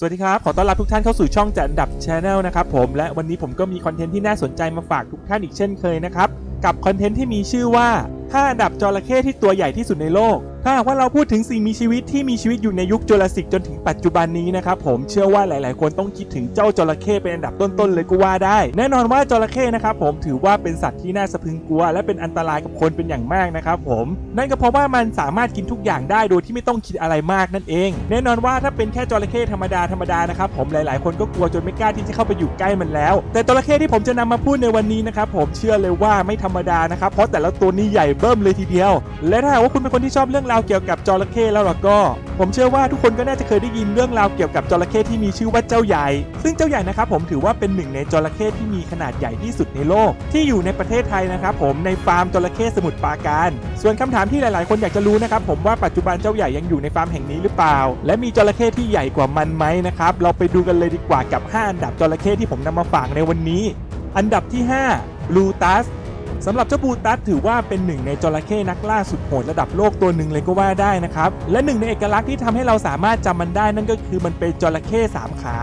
สวัสดีครับ ขอต้อนรับทุกท่านเข้าสู่ช่องจัดอันดับ Channel นะครับผมและวันนี้ผมก็มีคอนเทนต์ที่น่าสนใจมาฝากทุกท่านอีกเช่นเคยนะครับ กับคอนเทนต์ที่มีชื่อว่า 5 อันดับจระเข้ที่ตัวใหญ่ที่สุดในโลก ถ้าหากว่าเราพูดถึงสิ่งมีชีวิตที่มีชีวิตอยู่ในยุคจูราสสิกจนถึงปัจจุบันนี้นะครับผมเชื่อว่าหลาย ๆ คนต้องคิดถึงเจ้าจระเข้เป็นอันดับต้น ๆ เลยก็ว่าได้ แน่นอนว่าจระเข้นะครับผมถือว่าเป็นสัตว์ที่น่าสะพึงกลัว และเป็นอันตรายกับคนเป็นอย่างมากนะครับผมนั่นก็เพราะว่ามันสามารถกินทุกอย่างได้โดยที่ไม่ต้องคิดอะไรมากนั่นเอง แน่นอนว่าถ้าเป็นแค่จระเข้ธรรมดาธรรมดานะครับผมหลาย ๆ คนก็กลัวจนไม่กล้าที่จะเข้าไปอยู่ใกล้มันแล้ว แต่จระเข้ที่ผมจะนำมาพูดในวันนี้นะครับผมเชื่อเลยว่าไม่ธรรมดานะครับเพราะแต่ละตัวนี้ใหญ่เบิ่มเลยทีเดียว และถ้าหากว่าคุณเป็นคนที่ชอบเรื่องราวเกี่ยวกับจระเข้แล้วล่ะก็ ผมเชื่อว่าทุกคนก็น่าจะเคยได้ยินเรื่องราวเกี่ยวกับจระเข้ที่มีชื่อว่าเจ้าใหญ่ ซึ่งเจ้าใหญ่นะครับผมถือว่าเป็นหนึ่งในจระเข้ที่มีขนาดใหญ่ที่สุดในโลก ที่อยู่ในประเทศไทยนะครับผมในฟาร์มจระเข้สมุทรปราการ ส่วนคำถามที่หลาย ๆ คนอยากจะรู้นะครับผมว่าปัจจุบันเจ้าใหญ่ยังอยู่ในฟาร์มแห่งนี้หรือเปล่า และมีจระเข้ที่ใหญ่กว่ามันไหมนะครับเราไปดูกันเลยดีกว่ากับ 5 อันดับจระเข้ที่ผมนำมาฝากในวันนี้ อันดับที่5ลูตัส สำหรับเจ้าบูตัสถือว่าเป็นหนึ่งในจระเข้นักล่าสุดโหดระดับโลกตัวหนึ่งเลยก็ว่าได้นะครับ และหนึ่งในเอกลักษณ์ที่ทำให้เราสามารถจำมันได้นั่นก็คือมันเป็นจระเข้สามขา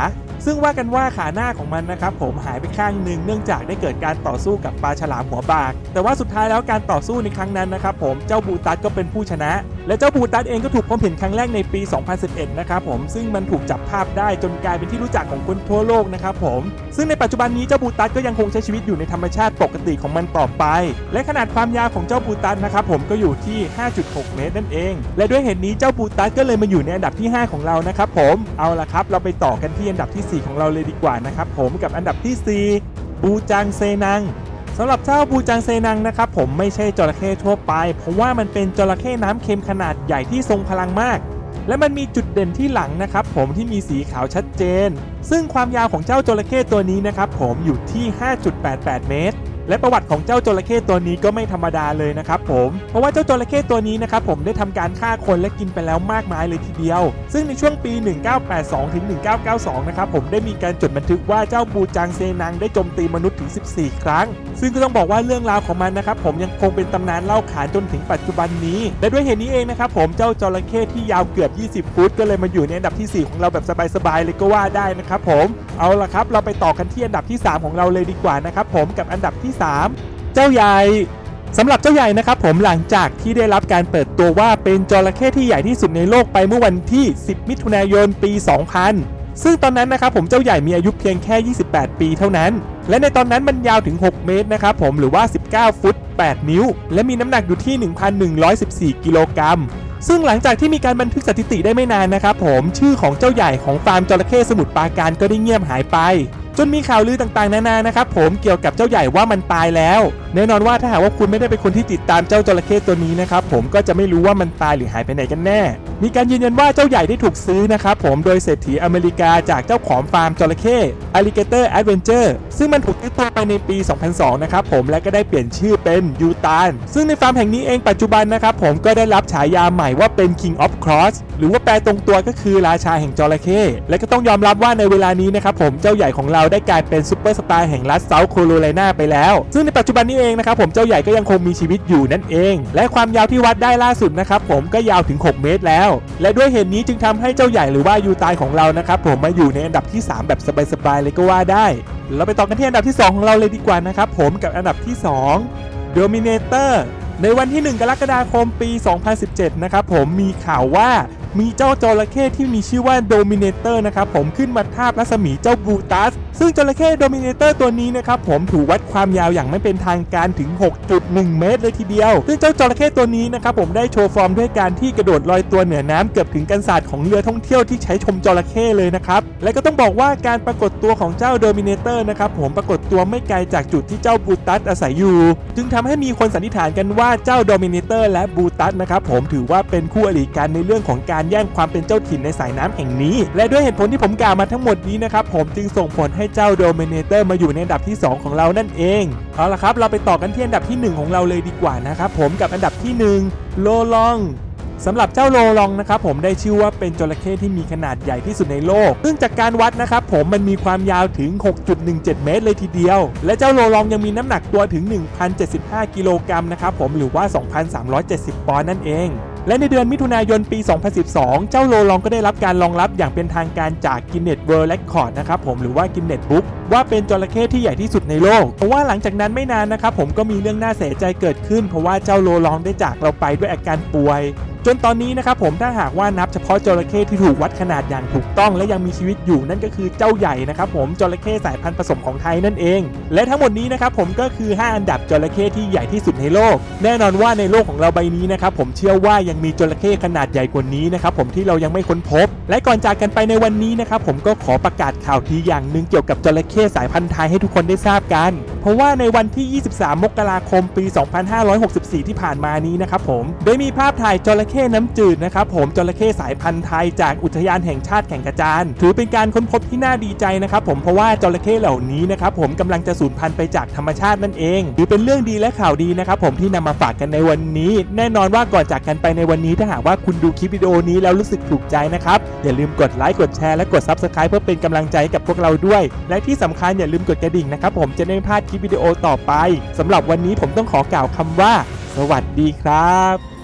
ซึ่งว่ากันว่าขาหน้าของมันนะครับผมหายไปข้างหนึ่งเนื่องจากได้เกิดการต่อสู้กับปลาฉลามหัวบาก แต่ว่าสุดท้ายแล้วการต่อสู้ในครั้งนั้นนะครับผมเจ้าบูตัสก็เป็นผู้ชนะ และเจ้าบูตัสเองก็ถูกพบเห็นครั้งแรกในปี 2011 นะครับผม ซึ่งมันถูกจับภาพได้จนกลายเป็นที่รู้จักของคนทั่วโลกนะครับผม ซึ่งในปัจจุบันนี้เจ้าบูตัสก็ยังคงใช้ชีวิตอยู่ในธรรมชาติปกติของมันต่อไป และขนาดความยาวของเจ้าบูตัสนะครับผมก็อยู่ที่ 5.6 เมตรนั่นเอง และด้วยเหตุนี้เจ้าบูตัสก็เลยมาอยู่ในอันดับที่ 5 ของเรานะครับผม เอาละครับ เราไปต่อกันที่อันดับที่ 4 ของเราเลยดีกว่านะครับผม กับอันดับทีสี่4 บูจังเซนัง สำหรับเจ้าบูจังเซนังนะครับผมไม่ใช่จระเข้ทั่วไป เพราะว่ามันเป็นจระเข้น้ำเค็มขนาดใหญ่ที่ทรงพลังมาก และมันมีจุดเด่นที่หลังนะครับผมที่มีสีขาวชัดเจน ซึ่งความยาวของเจ้าจระเข้ตัวนี้นะครับผมอยู่ที่ 5.88 เมตร และประวัติของเจ้าจระเข้ตัวนี้ก็ไม่ธรรมดาเลยนะครับผมเพราะว่าเจ้าจระเข้ตัวนี้นะครับผมได้ทำการฆ่าคนและกินไปแล้วมากมายเลยทีเดียว ซึ่งในช่วงปี 1982ถึง1992 นะครับผมได้มีการจดบันทึกว่าเจ้าบูจางเซนังได้โจมตีมนุษย์ถึง 14 ครั้ง ซึ่งก็ต้องบอกว่าเรื่องราวของมันนะครับผมยังคงเป็นตำนานเล่าขานจนถึงปัจจุบันนี้ และด้วยเหตุนี้เองนะครับผมเจ้าจระเข้ที่ยาวเกือบ 20 ฟุต ก็เลยมาอยู่ในอันดับทีสี่4 ของเราแบบสบายๆเลยก็ว่าได้นะครับผมเอาละครับเราไปต่อกันที่อันดับที่ 3 ของเราเลยดีกว่านะครับผมกับอันดับที่3 เจ้าใหญ่สำหรับเจ้าใหญ่นะครับผมหลังจากที่ได้รับการเปิดตัวว่าเป็นจระเข้ที่ใหญ่ที่สุดในโลกไปเมื่อวันที่ 10 มิถุนายนปี 2000 ซึ่งตอนนั้นนะครับผมเจ้าใหญ่มีอายุเพียงแค่ 28 ปีเท่านั้น และในตอนนั้นมันยาวถึง 6 เมตรนะครับผมหรือว่า 19 ฟุต 8 นิ้ว และมีน้ำหนักอยู่ที่ 1,114 กิโลกรัมซึ่งหลังจากที่มีการบันทึกสถิติได้ไม่นานนะครับผมชื่อของเจ้าใหญ่ของฟาร์มจระเข้สมุทรปราการก็ได้เงียบหายไป จนมีข่าวลือต่างๆนานานะครับผมเกี่ยวกับเจ้าใหญ่ว่ามันตายแล้ว แน่นอนว่าถ้าหากว่าคุณไม่ได้เป็นคนที่ติดตามเจ้าจระเข้ตัวนี้นะครับผมก็จะไม่รู้ว่ามันตายหรือหายไปไหนกันแน่ มีการยืนยันว่าเจ้าใหญ่ได้ถูกซื้อนะครับผมโดยเศรษฐีอเมริกาจากเจ้าของฟาร์มจระเข้ Alligator Adventure ซึ่งมันถูกติดตัวไปในปี 2002 นะครับผมและก็ได้เปลี่ยนชื่อเป็นยูตานซึ่งในฟาร์มแห่งนี้เองปัจจุบันนะครับผมก็ได้รับฉายาใหม่ว่าเป็น King of Cross หรือว่าแปลตรงตัวก็คือราชาแห่งจระเข้และก็ต้องยอมรับว่าในเวลานี้นะครับผมเจ้าใหญ่ของเราได้กลายเป็นซูเปอร์สตาร์แห่งรัฐเซาท์โคโรไลนาไปแล้ว ซึ่งในปัจจุบันนี้เองนะครับผมเจ้าใหญ่ก็ยังคงมีชีวิตอยู่นั่นเอง และความยาวที่วัดได้ล่าสุดนะครับผมก็ยาวถึง 6 เมตรแล้วและด้วยเหตุนี้จึงทำให้เจ้าใหญ่หรือว่ายูตายของเรานะครับผมมาอยู่ในอันดับที่ 3 แบบสบายๆเลยก็ว่าได้ เราไปต่อกันที่อันดับที่ 2 ของเราเลยดีกว่านะครับผมกับอันดับที่ 2 Dominator ในวันที่ 1 กรกฎาคมปี 2017 นะครับผมมีข่าวว่า มีเจ้าจระเข้ที่มีชื่อว่า Dominator นะครับผมขึ้นมาทาบรัศมีเจ้าบูตัส ซึ่งจระเข้ Dominator ตัวนี้นะครับผมถูกวัดความยาวอย่างไม่เป็นทางการถึง 6.1 เมตรเลยทีเดียว ซึ่งเจ้าจระเข้ตัวนี้นะครับผมได้โชว์ฟอร์มด้วยการที่กระโดดลอยตัวเหนือน้ำเกือบถึงกันศาสตร์ของเรือท่องเที่ยวที่ใช้ชมจระเข้เลยนะครับ และก็ต้องบอกว่าการปรากฏตัวของเจ้า Dominator นะครับผมปรากฏตัวไม่ไกลจากจุดที่เจ้าบูตัสอาศัยอยู่ จึงทำให้มีคนสันนิษฐานกันว่าเจ้า Dominator และบูตัสนะครับผมถือว่าเป็นคู่อริกันในเรื่องของการแย่งความเป็นเจ้าถิ่นในสายน้ำแห่งนี้ และด้วยเหตุผลที่ผมกล่าวมาทั้งหมดนี้นะครับผมจึงส่งผลให้เจ้า Dominator มาอยู่ในอันดับที่ 2 ของเรานั่นเองเอาละครับ เราไปต่อกันที่อันดับที่ 1 ของเราเลยดีกว่านะครับผมกับอันดับที่ 1 โลลองสำหรับเจ้าโลลองนะครับผมได้ชื่อว่าเป็นจระเข้ที่มีขนาดใหญ่ที่สุดในโลก ซึ่งจากการวัดนะครับผมมันมีความยาวถึง 6.17 เมตรเลยทีเดียว และเจ้าโลลองยังมีน้ำหนักตัวถึง 1,075 กิโลกรัมนะครับผมหรือว่า 2,370 ปอนด์นั่นเอง และในเดือนมิถุนายนปี 2012 เจ้าโลลองก็ได้รับการรองรับอย่างเป็นทางการจาก Guinness World Record นะครับผมหรือว่า Guinness Book ว่าเป็นจระเข้ที่ใหญ่ที่สุดในโลกเพราะว่าหลังจากนั้นไม่นานนะครับผมก็มีเรื่องน่าเสียใจเกิดขึ้น เพราะว่าเจ้าโลลองได้จากเราไปด้วยอาการป่วย จนตอนนี้นะครับผมถ้าหากว่านับเฉพาะจระเข้ที่ถูกวัดขนาดอย่างถูกต้อง และยังมีชีวิตอยู่นั่นก็คือเจ้าใหญ่นะครับผมจระเข้สายพันธุ์ผสมของไทยนั่นเอง และทั้งหมดนี้นะครับผมก็คือ 5 อันดับจระเข้ที่ใหญ่ที่สุดในโลก แน่นอนว่าในโลกของเราใบนี้นะครับผมเชื่อว่ายังมีจระเข้ขนาดใหญ่กว่านี้นะครับผมที่เรายังไม่ค้นพบ และก่อนจากกันไปในวันนี้นะครับผมก็ขอประกาศข่าวทีอย่างหนึ่งเกี่ยวกับจระเข้สายพันธุ์ไทยให้ทุกคนได้ทราบกัน เพราะว่าในวันที่ 23 มกราคมปี 2564 ที่ผ่านมานี้นะครับผมได้มีภาพถ่ายจระเข้น้ำจืดนะครับผมจระเข้สายพันธุ์ไทยจากอุทยานแห่งชาติแก่งกระจานถือเป็นการค้นพบที่น่าดีใจนะครับผมเพราะว่าจระเข้เหล่านี้นะครับผมกำลังจะสูญพันธุ์ไปจากธรรมชาตินั่นเองถือเป็นเรื่องดีและข่าวดีนะครับผมที่นำมาฝากกันในวันนี้ แน่นอนว่าก่อนจากกันไปในวันนี้ถ้าหากว่าคุณดูคลิปวิดีโอนี้แล้วรู้สึกถูกใจนะครับอย่าลืมกดไลค์กดแชร์และกด Subscribe เพื่อเป็นกำลังใจให้กับพวกเราด้วย และที่สำคัญอย่าลืมกดกระดิ่งนะครับผมจะได้ไม่พลาดคลิปวิดีโอต่อไปสำหรับวันนี้ผมต้องขอกล่าวคำว่า สวัสดีครับ